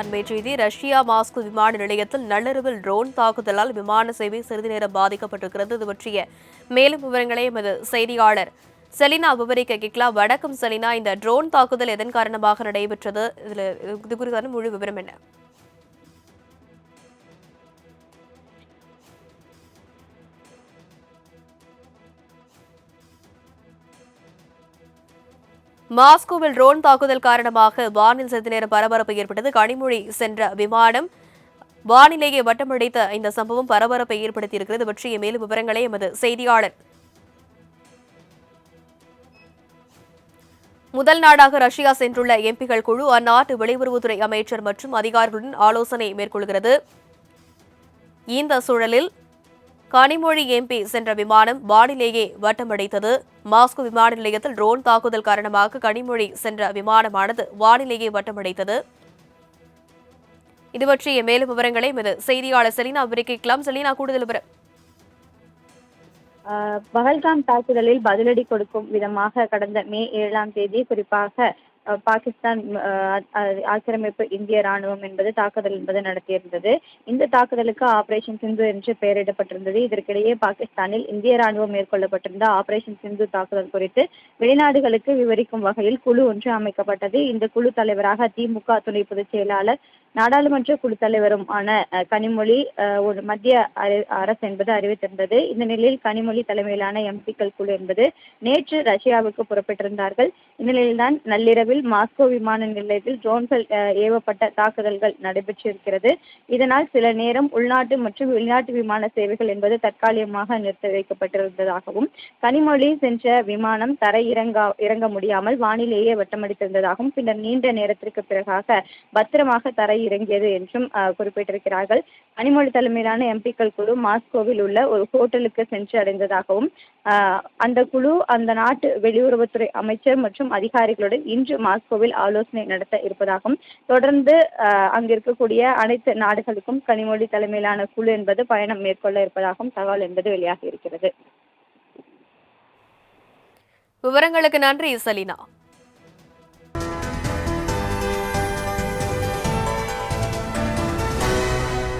அண்மை செய்தி Russia Moscow விமான நிலையத்தில் நள்ளிரவில் ட்ரோன் தாக்குதலால் விமான சேவை சிறிது நேரம் பாதிக்கப்பட்டிருக்கிறது. இது பற்றிய மேலும் விவரங்களை எமது செய்தியாளர் செலினா விவரிக்க கேட்கலாம். வணக்கம் செலினா. இந்த ட்ரோன் தாக்குதல் எதன் காரணமாக நடைபெற்றது? இதுல இது குறித்தான முழு விவரம் என்ன? மாஸ்கோவில் ட்ரோன் தாக்குதல் காரணமாக வானில் சிறிது நேரம் பரபரப்பு ஏற்பட்டது. கனிமொழி சென்ற விமானம் வானிலேயே வட்டமடைத்த இந்த சம்பவம் பரபரப்பை ஏற்படுத்தியிருக்கிறது. பற்றிய மேலும் விவரங்களை எமது செய்தியாளர் முதல் நாடாக ரஷ்யா சென்றுள்ள எம்பிகள் குழு அந்நாட்டு வெளியுறவுத்துறை அமைச்சர் மற்றும் அதிகாரிகளுடன் ஆலோசனை மேற்கொள்கிறது. இந்த சூழலில் கனிமொழி எம்பி சென்ற விமானம் வானிலேயே வட்டமடைத்தது. மாஸ்கோ விமான நிலையத்தில் ட்ரோன் தாக்குதல் காரணமாக கனிமொழி சென்ற விமானமானது வானிலேயே வட்டமடைத்தது. இது பற்றிய மேலும் விவரங்களை எமது செய்தியாளர் செலினா விரிக்கலாம் செலினா கூடுதல் விவரம். பகல்காம் தாக்குதலில் பதிலடி கொடுக்கும் விதமாக கடந்த மே ஏழாம் தேதி குறிப்பாக பாகிஸ்தான் ஆக்கிரமிப்பு இந்திய ராணுவம் என்பது தாக்குதல் என்பது நடத்தியிருந்தது. இந்த தாக்குதலுக்கு ஆபரேஷன் சிந்து என்று பெயரிடப்பட்டிருந்தது. இதற்கிடையே பாகிஸ்தானில் இந்திய ராணுவம் மேற்கொள்ளப்பட்டிருந்த ஆபரேஷன் சிந்து தாக்குதல் குறித்து வெளிநாடுகளுக்கு விவரிக்கும் வகையில் குழு ஒன்று அமைக்கப்பட்டது. இந்த குழு தலைவராக திமுக துணை பொதுச் செயலாளர் நாடாளுமன்ற குழு தலைவரும் ஆன கனிமொழி ஒரு மத்திய அர- அரசு என்பது அறிவித்திருந்தது. இந்த நிலையில் கனிமொழி தலைமையிலான எம்பிக்கள் குழு என்பது நேற்று ரஷ்யாவுக்கு புறப்பட்டிருந்தார்கள். இந்த நிலையில்தான் நள்ளிரவில் மாஸ்கோ விமான நிலையத்தில் ட்ரோன்கள் ஏவப்பட்ட தாக்குதல்கள் நடைபெற்றிருக்கிறது. இதனால் சில நேரம் உள்நாட்டு மற்றும் வெளிநாட்டு விமான சேவைகள் என்பது தற்காலிகமாக நிறுத்தி வைக்கப்பட்டிருந்ததாகவும் கனிமொழி சென்ற விமானம் தரை இறங்கா இறங்க முடியாமல் வானிலேயே வட்டமடித்திருந்ததாகவும் பின்னர் நீண்ட நேரத்திற்கு பிறகாக பத்திரமாக தரை இறங்கியது என்றும் குறிப்பிட்டிருக்கிறார்கள். கனிமொழி தலைமையிலான எம்பிக்கள் குழு மாஸ்கோவில் உள்ள ஒரு ஹோட்டலுக்கு சென்று அடைந்ததாகவும் அந்த குழு அந்த நாட்டு வெளியுறவுத்துறை அமைச்சர் மற்றும் அதிகாரிகளுடன் இன்று மாஸ்கோவில் ஆலோசனை நடத்த இருப்பதாகவும் தொடர்ந்து அங்கிருக்கக்கூடிய அங்கு இருக்கக்கூடிய அனைத்து நாடுகளுக்கும் கனிமொழி தலைமையிலான குழு என்பது பயணம் மேற்கொள்ள இருப்பதாகவும் தகவல் என்பது வெளியாகி இருக்கிறது. விவரங்களுக்கு நன்றி சலீனா.